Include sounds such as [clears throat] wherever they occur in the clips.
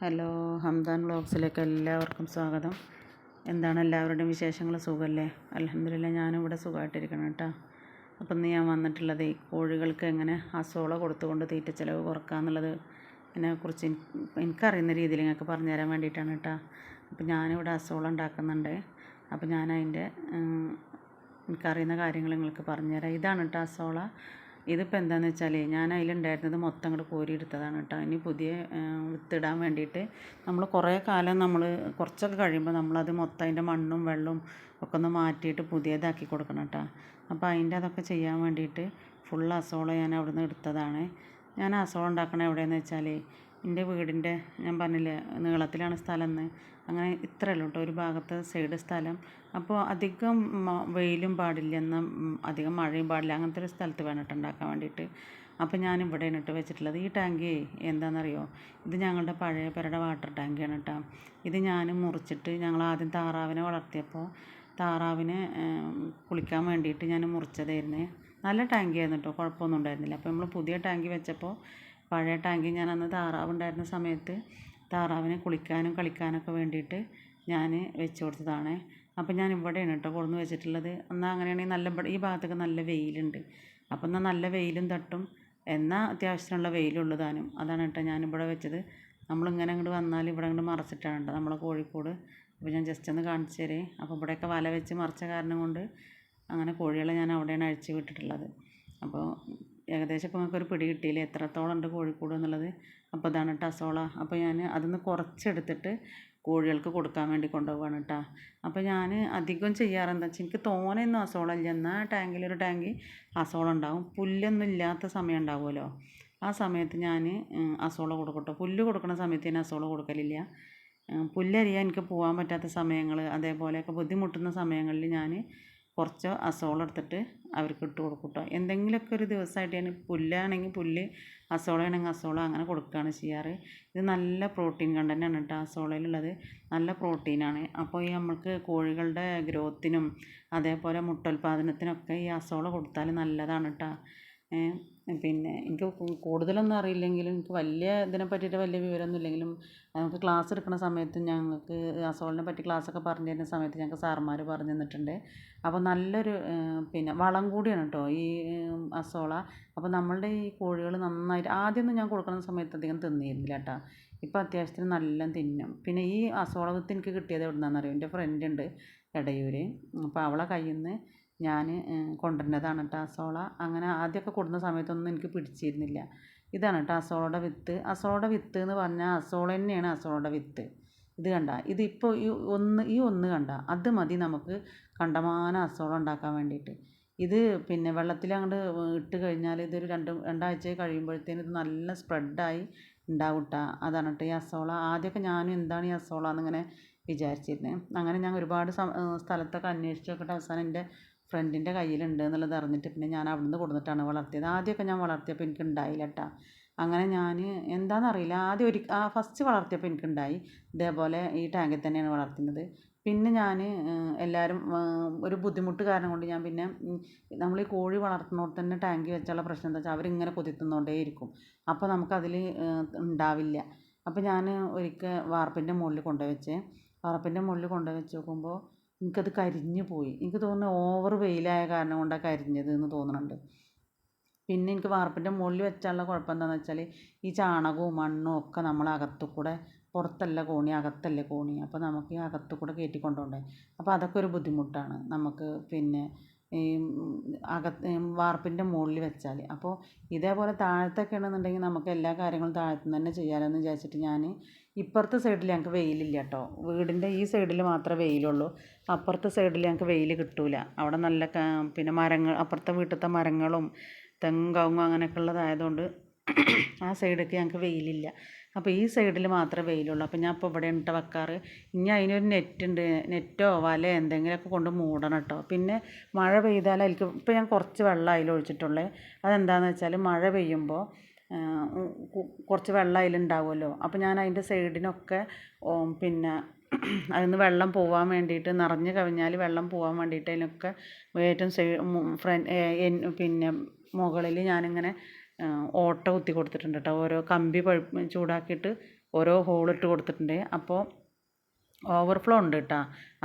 Hello Hamdan ബ്ലോഗ്സിലേക്ക് എല്ലാവർക്കും സ്വാഗതം. എന്താണ് എല്ലാവരുടെയും വിശേഷങ്ങൾ? സുഖമല്ലേ അലഹമില്ല ഞാനും ഇവിടെ സുഖമായിട്ടിരിക്കണം കേട്ടോ. അപ്പം ഇന്ന് ഞാൻ വന്നിട്ടുള്ളത് കോഴികൾക്ക് എങ്ങനെ അസോള കൊടുത്തുകൊണ്ട് തീറ്റ ചിലവ് കുറക്കാന്നുള്ളത് അതിനെക്കുറിച്ച് എനിക്ക് എനിക്കറിയുന്ന രീതിയിൽ നിങ്ങൾക്ക് പറഞ്ഞു തരാൻ വേണ്ടിയിട്ടാണ് കേട്ടോ. അപ്പം ഞാനിവിടെ അസോള ഉണ്ടാക്കുന്നുണ്ട്. അപ്പം ഞാൻ അതിന്റെ എനിക്കറിയുന്ന കാര്യങ്ങൾ നിങ്ങൾക്ക് പറഞ്ഞുതരാം. ഇതാണ് കേട്ടോ അസോള ഇതിപ്പോൾ എന്താണെന്ന് വെച്ചാൽ ഞാൻ അതിലുണ്ടായിരുന്നത് മൊത്തം അങ്ങോട്ട് കോരി എടുത്തതാണ് കേട്ടോ. ഇനി പുതിയ വിത്തിടാൻ വേണ്ടിയിട്ട് നമ്മൾ കുറേ കാലം നമ്മൾ കുറച്ചൊക്കെ കഴിയുമ്പോൾ നമ്മളത് മൊത്തം അതിന്റെ മണ്ണും വെള്ളവും ഒക്കെ ഒന്ന് മാറ്റിയിട്ട് പുതിയതാക്കി കൊടുക്കണം കേട്ടോ. അപ്പോൾ അതിന്റെ അതൊക്കെ ചെയ്യാൻ വേണ്ടിയിട്ട് ഫുൾ അസോള ഞാൻ അവിടെ നിന്ന് എടുത്തതാണ്. ഞാൻ അസോള ഉണ്ടാക്കണത് എവിടെയെന്ന് വെച്ചാൽ എന്റെ വീടിന്റെ ഞാൻ പറഞ്ഞില്ലേ നീളത്തിലാണ് സ്ഥലം എന്ന് അങ്ങനെ ഇത്രയേ കേട്ടോ ഒരു ഭാഗത്ത് സൈഡ് സ്ഥലം. അപ്പോൾ അധികം വെയിലും പാടില്ല എന്നാൽ അധികം മഴയും പാടില്ല അങ്ങനത്തെ ഒരു സ്ഥലത്ത് വേണം കേട്ടോ ഉണ്ടാക്കാൻ വേണ്ടിയിട്ട്. അപ്പോൾ ഞാൻ ഇവിടെയാണ് ഇട്ട് വെച്ചിട്ടുള്ളത്. ഈ ടാങ്ക് എന്താണെന്നറിയോ ഇത് ഞങ്ങളുടെ പഴയ പേരുടെ വാട്ടർ ടാങ്കിയാണ് കേട്ടോ ഇത് ഞാൻ മുറിച്ചിട്ട് ഞങ്ങൾ ആദ്യം താറാവിനെ വളർത്തിയപ്പോൾ താറാവിനെ കുളിക്കാൻ വേണ്ടിയിട്ട് ഞാൻ മുറിച്ചതായിരുന്നേ. നല്ല ടാങ്കിയായിരുന്നു കേട്ടോ കുഴപ്പമൊന്നും ഉണ്ടായിരുന്നില്ല. അപ്പോൾ നമ്മൾ പുതിയ ടാങ്കി വെച്ചപ്പോൾ പഴയ ടാങ്കിൽ ഞാൻ അന്ന് താറാവ് ഉണ്ടായിരുന്ന സമയത്ത് താറാവിനെ കുളിക്കാനും കളിക്കാനൊക്കെ വേണ്ടിയിട്ട് ഞാൻ വെച്ച് കൊടുത്തതാണ്. അപ്പം ഞാൻ ഇവിടെയാണ് കേട്ടോ കൊണ്ടുവന്ന് വെച്ചിട്ടുള്ളത്. എന്നാൽ അങ്ങനെയാണെങ്കിൽ നല്ല ഈ ഭാഗത്തൊക്കെ നല്ല വെയിലുണ്ട്. അപ്പം എന്നാൽ നല്ല വെയിലും തട്ടും. എന്നാൽ അത്യാവശ്യത്തിനുള്ള വെയിലുള്ളൂ താനും. അതാണ് കേട്ടോ ഞാനിവിടെ വെച്ചത്. നമ്മളിങ്ങനെ അങ്ങോട്ട് വന്നാൽ ഇവിടെ അങ്ങോട്ട് മറച്ചിട്ടാണ് കേട്ടോ നമ്മളെ കോഴിക്കോട്. അപ്പോൾ ഞാൻ ജസ്റ്റ് ഒന്ന് കാണിച്ചു തരേ. അപ്പോൾ ഇവിടെയൊക്കെ വല വെച്ച് മറച്ച കാരണം കൊണ്ട് അങ്ങനെ കോഴികളെ ഞാൻ അവിടെയാണ് അഴിച്ചു വിട്ടിട്ടുള്ളത്. അപ്പോൾ ഏകദേശം ഇപ്പോൾ നിങ്ങൾക്ക് ഒരു പിടി കിട്ടിയില്ലേ? എത്രത്തോളം ഉണ്ട് കോഴിക്കൂട് എന്നുള്ളത്? അപ്പോൾ ഇതാണ് കേട്ടോ അസോള അപ്പോൾ ഞാൻ അതിന്ന് കുറച്ചെടുത്തിട്ട് കോഴികൾക്ക് കൊടുക്കാൻ വേണ്ടി കൊണ്ടുപോവാണ് കേട്ടോ അപ്പോൾ ഞാൻ അധികം ചെയ്യാറെന്താ വെച്ചാൽ എനിക്ക് തോനെയൊന്നും അസോള ഇല്ല. എന്നാൽ ടാങ്കിലൊരു ടാങ്കി അസോള ഉണ്ടാവും. പുല്ലൊന്നും ഇല്ലാത്ത സമയം ഉണ്ടാവുമല്ലോ. ആ സമയത്ത് ഞാൻ അസോള കൊടുക്കട്ടോ. പുല്ല് കൊടുക്കുന്ന സമയത്ത് ഞാൻ അസോള കൊടുക്കലില്ല. പുല്ലരിയാൻ എനിക്ക് പോകാൻ പറ്റാത്ത സമയങ്ങൾ അതേപോലെയൊക്കെ ബുദ്ധിമുട്ടുന്ന സമയങ്ങളിൽ ഞാൻ കുറച്ച് അസോള എടുത്തിട്ട് അവർക്ക് ഇട്ട് കൊടുക്കും കേട്ടോ എന്തെങ്കിലുമൊക്കെ ഒരു ദിവസമായിട്ട് ഞാൻ പുല്ലാണെങ്കിൽ പുല്ല് അസോളയാണെങ്കിൽ അസോള അങ്ങനെ കൊടുക്കുകയാണ് ചെയ്യാറ്. ഇത് നല്ല പ്രോട്ടീൻ കണ്ടന്റാണ് കേട്ടോ അസോളയിലുള്ളത്. നല്ല പ്രോട്ടീനാണ്. അപ്പോൾ ഈ നമുക്ക് കോഴികളുടെ ഗ്രോത്തിനും അതേപോലെ മുട്ടോൽപാദനത്തിനൊക്കെ ഈ അസോള കൊടുത്താൽ നല്ലതാണ് കേട്ടോ. പിന്നെ എനിക്ക് കൂടുതലൊന്നും അറിയില്ലെങ്കിലും എനിക്ക് വലിയ ഇതിനെ പറ്റിയിട്ട് വലിയ വിവരമൊന്നും ഇല്ലെങ്കിലും ഞങ്ങൾക്ക് ക്ലാസ് എടുക്കുന്ന സമയത്ത് ഞങ്ങൾക്ക് അസോളിനെ പറ്റി ക്ലാസ്സൊക്കെ പറഞ്ഞു തരുന്ന സമയത്ത് ഞങ്ങൾക്ക് സാർമാർ പറഞ്ഞു തന്നിട്ടുണ്ട്. അപ്പോൾ നല്ലൊരു പിന്നെ വളം കൂടിയാണ് കേട്ടോ ഈ അസോള. അപ്പോൾ നമ്മളുടെ ഈ കോഴികൾ നന്നായിട്ട് ആദ്യമൊന്നും ഞാൻ കൊടുക്കുന്ന സമയത്ത് അധികം തിന്നിരുന്നില്ല കേട്ടോ. ഇപ്പോൾ അത്യാവശ്യത്തിന് നല്ല തിന്നും. പിന്നെ ഈ അസോള വിത്ത് എനിക്ക് കിട്ടിയത് എവിടെ നിന്നാണെന്നറിയോ എന്റെ ഫ്രണ്ട് ഉണ്ട് എടയൂർ അപ്പോൾ അവളെ കയ്യിൽ നിന്ന് ഞാൻ കൊണ്ടുവരുന്നതാണ് കേട്ടോ അസോള അങ്ങനെ ആദ്യമൊക്കെ കൊടുക്കുന്ന സമയത്തൊന്നും എനിക്ക് പിടിച്ചിരുന്നില്ല. ഇതാണ് കേട്ടോ അസോളയുടെ വിത്ത്. അസോളയുടെ വിത്ത് എന്ന് പറഞ്ഞാൽ അസോള തന്നെയാണ് അസോളയുടെ വിത്ത്. ഇത് കണ്ട ഇതിപ്പോൾ ഈ ഒന്ന് ഈ ഒന്ന് കണ്ട അത് മതി നമുക്ക് കണ്ടമാന അസോള ഉണ്ടാക്കാൻ വേണ്ടിയിട്ട്. ഇത് പിന്നെ വെള്ളത്തിൽ അങ്ങോട്ട് ഇട്ട് കഴിഞ്ഞാൽ ഇതൊരു രണ്ട് രണ്ടാഴ്ച കഴിയുമ്പോഴത്തേനും ഇത് നല്ല സ്പ്രെഡായി ഉണ്ടാവും കേട്ടോ അതാണ് കേട്ടോ ഈ അസോള. ആദ്യമൊക്കെ ഞാനും എന്താണ് ഈ അസോള എന്നിങ്ങനെ വിചാരിച്ചിരുന്നത് അങ്ങനെ ഞാൻ ഒരുപാട് സ്ഥലത്തൊക്കെ അന്വേഷിച്ചൊക്കെ അവസാനം എന്റെ ഫ്രണ്ടിന്റെ കയ്യിലുണ്ട് എന്നുള്ളത് അറിഞ്ഞിട്ട് പിന്നെ ഞാൻ അവിടുന്ന് കൊടുത്തിട്ടാണ് വളർത്തിയത്. ആദ്യമൊക്കെ ഞാൻ വളർത്തിയപ്പോൾ എനിക്ക് ഉണ്ടായില്ല കേട്ടോ അങ്ങനെ ഞാൻ എന്താണെന്നറിയില്ല ആദ്യം ഒരു ആ ഫസ്റ്റ് വളർത്തിയപ്പോൾ എനിക്കുണ്ടായി ഇതേപോലെ ഈ ടാങ്കിൽ തന്നെയാണ് വളർത്തുന്നത്. പിന്നെ ഞാൻ എല്ലാവരും ഒരു ബുദ്ധിമുട്ട് കാരണം കൊണ്ട് ഞാൻ പിന്നെ നമ്മൾ ഈ കോഴി വളർത്തുന്നിടത്ത് തന്നെ ടാങ്കി വെച്ചുള്ള പ്രശ്നം എന്താ വെച്ചാൽ അവരിങ്ങനെ കൊതിത്തുന്നോണ്ടേ ഇരിക്കും അപ്പോൾ നമുക്കതിൽ ഉണ്ടാവില്ല. അപ്പോൾ ഞാൻ ഒരിക്കൽ വാർപ്പിന്റെ മുകളിൽ കൊണ്ടുപോയി വെച്ചേ. വാർപ്പിന്റെ മുകളിൽ കൊണ്ടുപോയി വെച്ച് നോക്കുമ്പോൾ എനിക്കത് കരിഞ്ഞു പോയി. എനിക്ക് തോന്നുന്നു ഓവർ വെയിലായ കാരണം കൊണ്ടാണ് കരിഞ്ഞത് എന്ന് തോന്നുന്നുണ്ട്. പിന്നെ എനിക്ക് വാർപ്പിന്റെ മുകളിൽ വെച്ചാലുള്ള കുഴപ്പം എന്താണെന്ന് വെച്ചാൽ ഈ ചാണകവും മണ്ണും ഒക്കെ നമ്മൾ അകത്തു കൂടെ പുറത്തല്ല കോണി അകത്തല്ല കോണി. അപ്പോൾ നമുക്ക് ഈ അകത്തു കൂടെ കയറ്റി അപ്പോൾ അതൊക്കെ ഒരു ബുദ്ധിമുട്ടാണ്. നമുക്ക് പിന്നെ ഈ അകത്ത് വാർപ്പിന്റെ മുകളിൽ വെച്ചാൽ അപ്പോൾ ഇതേപോലെ താഴത്തൊക്കെ ആണെന്നുണ്ടെങ്കിൽ നമുക്ക് എല്ലാ കാര്യങ്ങളും താഴത്തു തന്നെ ചെയ്യാമല്ലോ എന്ന് വിചാരിച്ചിട്ട് ഞാൻ ഇപ്പുറത്തെ സൈഡിൽ ഞങ്ങൾക്ക് വെയിലില്ല കേട്ടോ വീടിന്റെ ഈ സൈഡിൽ മാത്രമേ വെയിലുള്ളൂ. അപ്പുറത്തെ സൈഡിൽ ഞങ്ങൾക്ക് വെയിൽ കിട്ടില്ല അവിടെ നല്ല പിന്നെ മരങ്ങൾ അപ്പുറത്തെ വീട്ടിലത്തെ മരങ്ങളും തെങ്ങും കവുങ്ങും അങ്ങനെയൊക്കെ ഉള്ളതായതുകൊണ്ട് ആ സൈഡൊക്കെ ഞങ്ങൾക്ക് വെയിലില്ല. അപ്പോൾ ഈ സൈഡിൽ മാത്രമേ വെയിലുള്ളൂ. അപ്പോൾ ഞാൻ ഇപ്പോൾ ഇവിടെ ഇട്ട വെക്കാറ്. ഇനി അതിനൊരു നെറ്റുണ്ട് നെറ്റോ വല എന്തെങ്കിലുമൊക്കെ കൊണ്ട് മൂടണം കേട്ടോ പിന്നെ മഴ പെയ്താൽ അതിലേക്ക് ഇപ്പോൾ ഞാൻ കുറച്ച് വെള്ളം അതിൽ ഒഴിച്ചിട്ടുള്ളത് അതെന്താണെന്ന് വെച്ചാൽ മഴ പെയ്യുമ്പോൾ കുറച്ച് വെള്ളം അതിലുണ്ടാവുമല്ലോ. അപ്പോൾ ഞാൻ അതിന്റെ സൈഡിനൊക്കെ പിന്നെ അതിൽ നിന്ന് വെള്ളം പോവാൻ വേണ്ടിയിട്ട് നിറഞ്ഞ് കവിഞ്ഞാൽ വെള്ളം പോവാൻ വേണ്ടിയിട്ട് അതിനൊക്കെ ഏറ്റവും സൈഡ് പിന്നെ മുകളിൽ ഞാനിങ്ങനെ ഓട്ട കുത്തി കൊടുത്തിട്ടുണ്ട് കേട്ടോ ഓരോ കമ്പി ചൂടാക്കിയിട്ട് ഓരോ ഹോളിട്ട് കൊടുത്തിട്ടുണ്ട്. അപ്പോൾ ഓവർഫ്ലോ ഉണ്ട് കേട്ടോ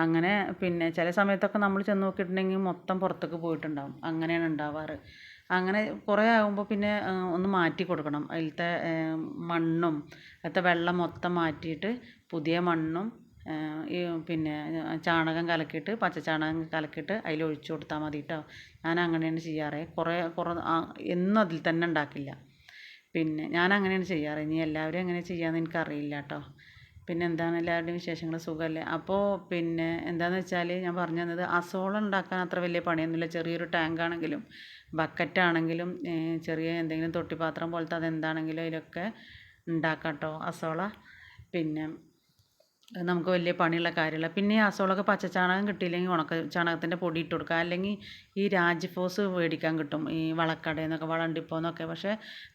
അങ്ങനെ പിന്നെ ചില സമയത്തൊക്കെ നമ്മൾ ചെന്ന് നോക്കിയിട്ടുണ്ടെങ്കിൽ മൊത്തം പുറത്തേക്ക് പോയിട്ടുണ്ടാവും. അങ്ങനെയാണ് ഉണ്ടാവാറ്. അങ്ങനെ കുറേ ആകുമ്പോൾ പിന്നെ ഒന്ന് മാറ്റി കൊടുക്കണം. അതിലത്തെ മണ്ണും അതിലത്തെ വെള്ളം മൊത്തം മാറ്റിയിട്ട് പുതിയ മണ്ണും ഈ പിന്നെ ചാണകം കലക്കിയിട്ട് പച്ച ചാണകം കലക്കിയിട്ട് അതിൽ ഒഴിച്ച് കൊടുത്താൽ മതി കേട്ടോ ഞാൻ അങ്ങനെയാണ് ചെയ്യാറ്. കുറേ കുറേ എന്നും അതിൽ തന്നെ ഉണ്ടാക്കില്ല. പിന്നെ ഞാൻ അങ്ങനെയാണ് ചെയ്യാറ്. ഇനി എല്ലാവരും എങ്ങനെ ചെയ്യാമെന്ന് എനിക്കറിയില്ല കേട്ടോ പിന്നെ എന്താണ് എല്ലാവരുടെയും വിശേഷങ്ങൾ? സുഖമല്ലേ അപ്പോൾ പിന്നെ എന്താണെന്ന് വെച്ചാൽ ഞാൻ പറഞ്ഞു തന്നത് അസോള ഉണ്ടാക്കാൻ അത്ര വലിയ പണിയൊന്നുമില്ല. ചെറിയൊരു ടാങ്ക് ആണെങ്കിലും ബക്കറ്റ് ആണെങ്കിലും ചെറിയ എന്തെങ്കിലും തൊട്ടിപ്പാത്രം പോലത്തെ അതെന്താണെങ്കിലും അതിലൊക്കെ ഉണ്ടാക്കാം കേട്ടോ അസോള. പിന്നെ നമുക്ക് വലിയ പണിയുള്ള കാര്യമല്ല. പിന്നെ ഈ അസോളൊക്കെ ചാണകം കിട്ടിയില്ലെങ്കിൽ ഉണക്ക ചാണകത്തിന്റെ പൊടി ഇട്ട് കൊടുക്കുക. അല്ലെങ്കിൽ ഈ രാജ്ഫോസ് മേടിക്കാൻ കിട്ടും. ഈ വളക്കടയിൽ നിന്നൊക്കെ വളണ്ടിപ്പോൾ എന്നൊക്കെ പക്ഷേ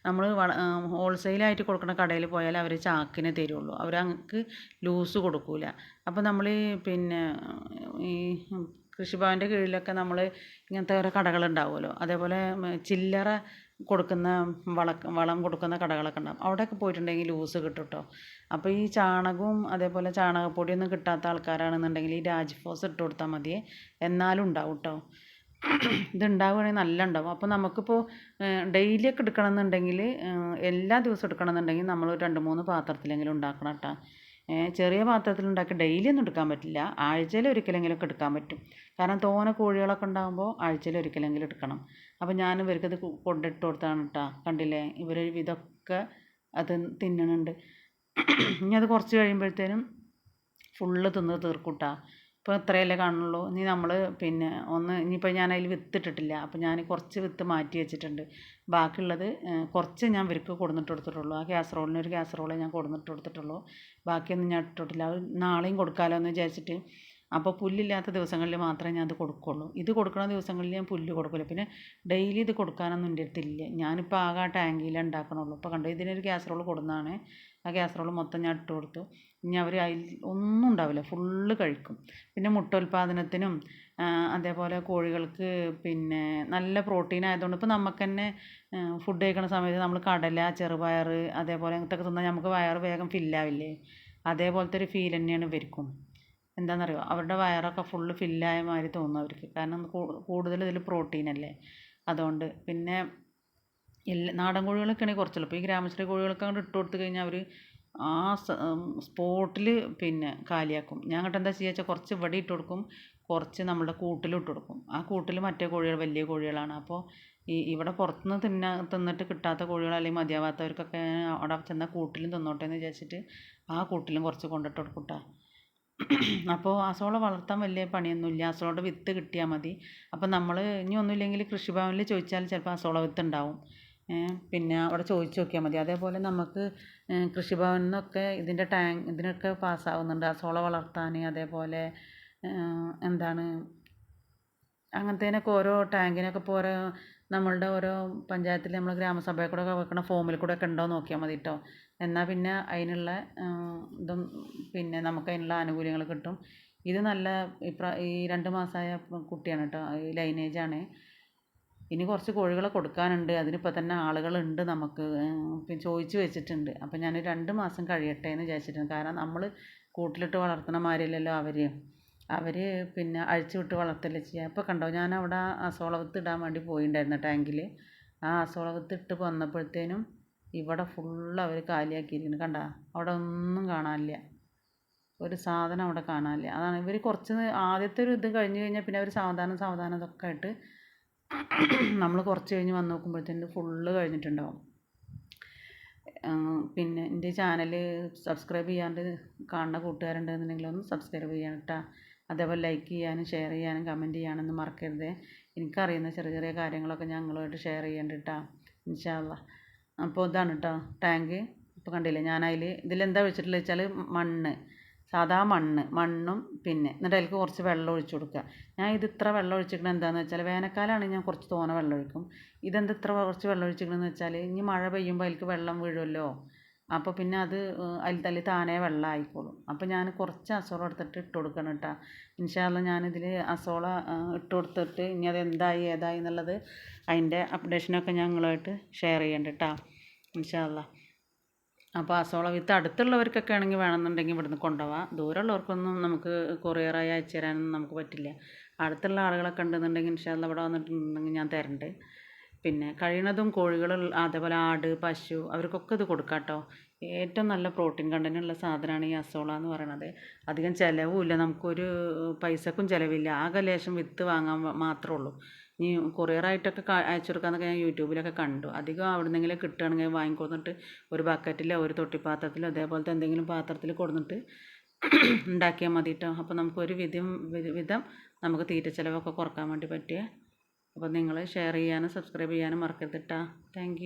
നമ്മൾ വള ഹോൾസെയിലായിട്ട് കൊടുക്കുന്ന കടയിൽ പോയാൽ അവർ ചാക്കിനെ തരുള്ളൂ. അവർ അങ്ങക്ക് ലൂസ് കൊടുക്കില്ല അപ്പോൾ നമ്മൾ പിന്നെ ഈ കൃഷിഭവന്റെ കീഴിലൊക്കെ നമ്മൾ ഇങ്ങനത്തെ ഓരോ കടകളുണ്ടാവുമല്ലോ. അതേപോലെ ചില്ലറ കൊടുക്കുന്ന വള വളം കൊടുക്കുന്ന കടകളൊക്കെ ഉണ്ടാവും. അവിടെയൊക്കെ പോയിട്ടുണ്ടെങ്കിൽ ലൂസ് കിട്ടും കേട്ടോ അപ്പോൾ ഈ ചാണകവും അതേപോലെ ചാണകപ്പൊടിയൊന്നും കിട്ടാത്ത ആൾക്കാരാണെന്നുണ്ടെങ്കിൽ ഈ രാജ്ഫോസ് ഇട്ട് കൊടുത്താൽ മതിയേ എന്നാലും ഉണ്ടാവും കേട്ടോ ഇതുണ്ടാവുകയാണെങ്കിൽ നല്ല ഉണ്ടാവും അപ്പോൾ നമുക്കിപ്പോൾ ഡെയിലി ഒക്കെ എടുക്കണമെന്നുണ്ടെങ്കിൽ എല്ലാ ദിവസവും എടുക്കണമെന്നുണ്ടെങ്കിൽ നമ്മൾ രണ്ട് മൂന്ന് പാത്രത്തിലെങ്കിലും ഉണ്ടാക്കണം കേട്ടോ. ചെറിയ പാത്രത്തിലുണ്ടാക്കി ഡെയിലി ഒന്നും എടുക്കാൻ പറ്റില്ല. ആഴ്ചയിൽ ഒരിക്കലെങ്കിലുമൊക്കെ എടുക്കാൻ പറ്റും. കാരണം തോനെ കോഴികളൊക്കെ ഉണ്ടാകുമ്പോൾ ആഴ്ചയിൽ ഒരിക്കലെങ്കിലും എടുക്കണം. അപ്പോൾ ഞാൻ ഇവർക്കത് കൊണ്ടിട്ട് കൊടുത്താണ് കേട്ടോ കണ്ടില്ലേ? ഇവർ ഇതൊക്കെ അത് തിന്നണുണ്ട്. ഇനി അത് കുറച്ച് കഴിയുമ്പോഴത്തേനും ഫുള്ള് തിന്ന് തീർക്കും കേട്ടോ ഇപ്പോൾ ഇത്രയല്ലേ കാണുള്ളൂ. ഇനി നമ്മൾ പിന്നെ ഒന്ന് ഇനിയിപ്പോൾ ഞാൻ അതിൽ വിത്ത് ഇട്ടിട്ടില്ല അപ്പോൾ ഞാൻ കുറച്ച് വിത്ത് മാറ്റി വെച്ചിട്ടുണ്ട്. ബാക്കിയുള്ളത് കുറച്ച് ഞാൻ ഇവർക്ക് കൊടുന്നിട്ട് കൊടുത്തിട്ടുള്ളൂ. ആ കാസറോളിന് ഒരു കാസറോളേ ഞാൻ കൊടുന്നിട്ട് കൊടുത്തിട്ടുള്ളൂ. ബാക്കിയൊന്നും ഞാൻ ഇട്ടിട്ടില്ല. അത് നാളെയും കൊടുക്കാമല്ലോ എന്ന് വിചാരിച്ചിട്ട്. അപ്പോൾ പുല്ലില്ലാത്ത ദിവസങ്ങളിൽ മാത്രമേ ഞാൻ അത് കൊടുക്കുള്ളൂ. ഇത് കൊടുക്കുന്ന ദിവസങ്ങളിൽ ഞാൻ പുല്ല് കൊടുക്കില്ല പിന്നെ ഡെയിലി ഇത് കൊടുക്കാനൊന്നും എന്റെ അടുത്തില്ല. ഞാനിപ്പോൾ ആകെ ആ ടാങ്കിലേ ഉണ്ടാക്കണുള്ളൂ. ഇപ്പോൾ കണ്ടോ ഇതിനൊരു കാസറോൾ കൊടുന്നതാണ് ആ കാസറോൾ മൊത്തം ഞാൻ ഇട്ട് കൊടുത്തു. ഇനി അവർ അതിൽ ഒന്നും ഉണ്ടാവില്ല. ഫുള്ള് കഴിക്കും. പിന്നെ മുട്ട ഉൽപ്പാദനത്തിനും അതേപോലെ കോഴികൾക്ക് പിന്നെ നല്ല പ്രോട്ടീൻ ആയതുകൊണ്ട് ഇപ്പോൾ നമുക്ക് തന്നെ ഫുഡ് കഴിക്കുന്ന സമയത്ത് നമ്മൾ കടല ചെറുപയർ അതേപോലെ അങ്ങനത്തെ ഒക്കെ തിന്നാൽ നമുക്ക് വയറ് വേഗം ഫില്ലാവില്ലേ അതേപോലത്തെ ഒരു ഫീൽ തന്നെയാണ് ഇവർക്കും. എന്താണെന്നറിയോ അവരുടെ വയറൊക്കെ ഫുള്ള് ഫില്ലായ മാതിരി തോന്നും അവർക്ക്. കാരണം കൂടുതൽ ഇതിൽ പ്രോട്ടീൻ അല്ലേ? അതുകൊണ്ട് പിന്നെ എല്ലാ നാടൻ കോഴികളൊക്കെ ആണെങ്കിൽ കുറച്ചുള്ളൂ. എളുപ്പം ഈ ഗ്രാമശ്രീ കോഴികളൊക്കെ അങ്ങോട്ട് ഇട്ട് കൊടുത്തു കഴിഞ്ഞാൽ അവർ ആ സ്പോട്ടിൽ പിന്നെ കാലിയാക്കും. ഞാൻ അങ്ങോട്ട് എന്താ ചെയ്യുക വെച്ചാൽ കുറച്ച് ഇവിടെ ഇട്ട് കൊടുക്കും കുറച്ച് നമ്മുടെ കൂട്ടിലിട്ട് കൊടുക്കും. ആ കൂട്ടിൽ മറ്റേ കോഴികൾ വലിയ കോഴികളാണ്. അപ്പോൾ ഈ ഇവിടെ പുറത്തുനിന്ന് തിന്നാ തിന്നിട്ട് കിട്ടാത്ത കോഴികൾ അല്ലെങ്കിൽ മതിയാവാത്തവർക്കൊക്കെ അവിടെ ചെന്നാൽ കൂട്ടിലും തിന്നോട്ടെ എന്ന് വിചാരിച്ചിട്ട് ആ കൂട്ടിലും കുറച്ച് കൊണ്ടിട്ട് കൊടുക്കും അപ്പോൾ അസോള വളർത്താൻ വലിയ പണിയൊന്നുമില്ല. അസോളയുടെ വിത്ത് കിട്ടിയാൽ മതി. അപ്പോൾ നമ്മൾ ഇനി ഒന്നുമില്ലെങ്കിൽ കൃഷിഭവനിൽ ചോദിച്ചാൽ ചിലപ്പോൾ അസോള വിത്ത് ഉണ്ടാവും പിന്നെ അവിടെ ചോദിച്ചു നോക്കിയാൽ മതി. അതേപോലെ നമുക്ക് കൃഷിഭവനിൽ നിന്നൊക്കെ ഇതിന്റെ ടാങ്ക് ഇതിനൊക്കെ പാസ്സാവുന്നുണ്ട് സോള വളർത്താൻ അതേപോലെ എന്താണ് അങ്ങനത്തേനൊക്കെ ഓരോ ടാങ്കിനൊക്കെ ഇപ്പോൾ ഓരോ നമ്മളുടെ ഓരോ പഞ്ചായത്തിൽ നമ്മൾ ഗ്രാമസഭയിൽ കൂടെ വെക്കണ ഫോമിൽ കൂടെ ഒക്കെ ഉണ്ടോ നോക്കിയാൽ മതി കേട്ടോ എന്നാൽ പിന്നെ അതിനുള്ള ഇതും പിന്നെ നമുക്ക് അതിനുള്ള ആനുകൂല്യങ്ങൾ കിട്ടും. ഇത് നല്ല ഇപ്രാ ഈ രണ്ട് മാസമായ കുട്ടിയാണ് കേട്ടോ ഈ ലൈനേജ് ആണ്. ഇനി കുറച്ച് കോഴികളെ കൊടുക്കാനുണ്ട്. അതിനിപ്പോൾ തന്നെ ആളുകളുണ്ട് നമുക്ക്. ചോദിച്ച് വെച്ചിട്ടുണ്ട്. അപ്പോൾ ഞാൻ രണ്ട് മാസം കഴിയട്ടെ എന്ന് വിചാരിച്ചിട്ടുണ്ട്. കാരണം നമ്മൾ കൂട്ടിലിട്ട് വളർത്തണ മാതിരിയല്ലല്ലോ അവർ അവർ പിന്നെ അഴിച്ചു വിട്ട് വളർത്തല്ലേ ചെയ്യുക അപ്പോൾ കണ്ടോ ഞാൻ അവിടെ അസോളവത്ത് ഇടാൻ വേണ്ടി പോയിട്ടുണ്ടായിരുന്നു ടാങ്കിൽ ആ അസോളവത്ത് ഇട്ട് വന്നപ്പോഴത്തേനും ഇവിടെ ഫുള്ള് അവർ കാലിയാക്കിയിരിക്കുന്നു. കണ്ട അവിടെ ഒന്നും കാണാനില്ല. ഒരു സാധനം അവിടെ കാണാനില്ല. അതാണ് ഇവർ കുറച്ച് ആദ്യത്തെ ഒരു ഇത് കഴിഞ്ഞ് കഴിഞ്ഞാൽ പിന്നെ അവർ സാവധാനം സാവധാനം ഇതൊക്കെ ആയിട്ട് നമ്മൾ കുറച്ച് കഴിഞ്ഞ് വന്ന് നോക്കുമ്പോഴത്തേന് ഫുള്ള് കഴിഞ്ഞിട്ടുണ്ടാവും. പിന്നെ എന്റെ ചാനൽ സബ്സ്ക്രൈബ് ചെയ്യാണ്ട് കാണുന്ന കൂട്ടുകാരുണ്ടെന്നുണ്ടെങ്കിൽ ഒന്ന് സബ്സ്ക്രൈബ് ചെയ്യണം കേട്ടോ അതേപോലെ ലൈക്ക് ചെയ്യാനും ഷെയർ ചെയ്യാനും കമന്റ് ചെയ്യാനൊന്നും മറക്കരുത്. എനിക്കറിയുന്ന ചെറിയ ചെറിയ കാര്യങ്ങളൊക്കെ ഞങ്ങളുമായിട്ട് ഷെയർ ചെയ്യേണ്ട കേട്ടോ ഇൻഷാല്ല അപ്പോൾ ഇതാണ് കേട്ടോ ടാങ്ക് ഇപ്പോൾ കണ്ടില്ലേ? ഞാനതിൽ ഇതിലെന്താ വെച്ചിട്ടുള്ളത് വെച്ചാൽ മണ്ണ്. സാധാ മണ്ണ് മണ്ണും പിന്നെ എന്നിട്ട് അതിലേക്ക് കുറച്ച് വെള്ളം ഒഴിച്ച് കൊടുക്കുക. ഞാൻ ഇത് ഇത്ര വെള്ളം ഒഴിച്ചിരിക്കുന്നത് എന്താണെന്ന് വെച്ചാൽ വേനൽക്കാലമാണെങ്കിൽ ഞാൻ കുറച്ച് തോനെ വെള്ളം ഒഴിക്കും. ഇതെന്ത് ഇത്ര കുറച്ച് വെള്ളം ഒഴിച്ചിരിക്കണമെന്ന് വെച്ചാൽ ഇനി മഴ പെയ്യുമ്പോൾ അതിലേക്ക് വെള്ളം വീഴുമല്ലോ അപ്പോൾ പിന്നെ അത് അതിൽ തല്ലി താനേ വെള്ളം ആയിക്കോളും. അപ്പോൾ ഞാൻ കുറച്ച് അസോള എടുത്തിട്ട് ഇട്ട് കൊടുക്കണം കേട്ടോ. ഇൻഷാല്ല ഞാനിതിൽ അസോള ഇട്ട് കൊടുത്തിട്ട് ഇനി അത് എന്തായി ഏതായി എന്നുള്ളത് അതിന്റെ അപ്ഡേഷനൊക്കെ ഞങ്ങളുമായിട്ട് ഷെയർ ചെയ്യണ്ട കേട്ടോ. ഇൻഷാല്ല അപ്പോൾ അസോള വിത്ത് അടുത്തുള്ളവർക്കൊക്കെ ആണെങ്കിൽ വേണമെന്നുണ്ടെങ്കിൽ ഇവിടുന്ന് കൊണ്ടുപോവാം. ദൂരമുള്ളവർക്കൊന്നും നമുക്ക് കൊറിയറായി അയച്ചു തരാനൊന്നും നമുക്ക് പറ്റില്ല. അടുത്തുള്ള ആളുകളൊക്കെ ഉണ്ടെന്നുണ്ടെങ്കിൽ ഇൻഷാല്ല ഇവിടെ വന്നിട്ടുണ്ടെങ്കിൽ ഞാൻ തരണ്ട്. പിന്നെ കഴിയണതും കോഴികൾ അതേപോലെ ആട് പശു അവർക്കൊക്കെ ഇത് കൊടുക്കാം കേട്ടോ ഏറ്റവും നല്ല പ്രോട്ടീൻ കണ്ടന്റ് ഉള്ള സാധനമാണ് ഈ അസോള എന്ന് പറയണത്. അധികം ചിലവുമില്ല. നമുക്കൊരു പൈസക്കും ചിലവില്ല. ആകെ ലേശം വിത്ത് വാങ്ങാൻ മാത്രമേ ഉള്ളൂ. ഇനി കൊറിയറായിട്ടൊക്കെ അയച്ചു കൊടുക്കാമെന്നൊക്കെ ഞാൻ യൂട്യൂബിലൊക്കെ കണ്ടു. അധികം അവിടെ നിന്നെങ്കിലും കിട്ടുകയാണെങ്കിൽ വാങ്ങിക്കൊന്നിട്ട് ഒരു ബക്കറ്റിലോ ഒരു തൊട്ടിപ്പാത്രത്തിലോ അതേപോലത്തെ എന്തെങ്കിലും പാത്രത്തിൽ കൊടുന്നിട്ട് [clears throat] ഉണ്ടാക്കിയാൽ മതി കേട്ടോ അപ്പോൾ നമുക്കൊരു വിധം വിധം നമുക്ക് തീറ്റ ചിലവൊക്കെ കുറയ്ക്കാൻ വേണ്ടി പറ്റിയ അപ്പോൾ നിങ്ങൾ ഷെയർ ചെയ്യാനും സബ്സ്ക്രൈബ് ചെയ്യാനും മറക്കരുത് കേട്ടോ താങ്ക്